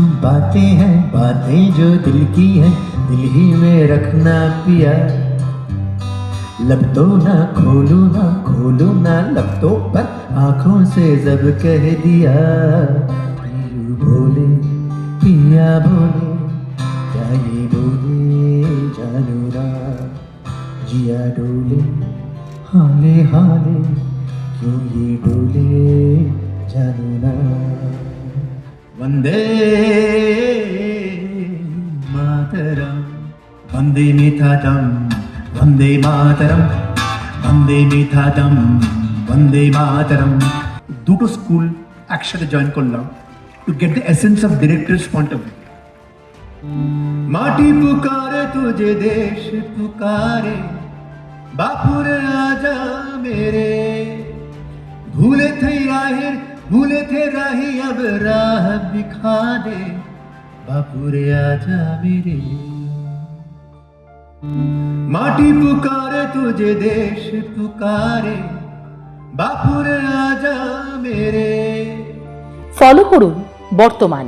बातें हैं, बातें जो दिल की हैं, दिल ही में रखना पिया। लब तो ना खोलू ना खोलू ना लब तो पर आँखों से जब कह दिया। बोले, पिया बोले ये बोले, जानू ना जिया डोले, हाले हाले, क्यों ये डोले, जानू ना वंदे मातरम वंदे मेथादम वंदे मातरम वंदे মেথাদম বন্দে মাতরম দুটো স্কুল একসাথে জয়েন করলাম to get the essence of directors point of view माटी पुकारे तुझे देश पुकारे बापुरे आजा मेरे भूले थे राहिर भूले थे राही अब राह বিখাদে বাপুরে আজ রে। মাটি পুকারে তুঝে দেশ পুকারে, বাপুরে আজা মেরে ফলো করুন বর্তমান।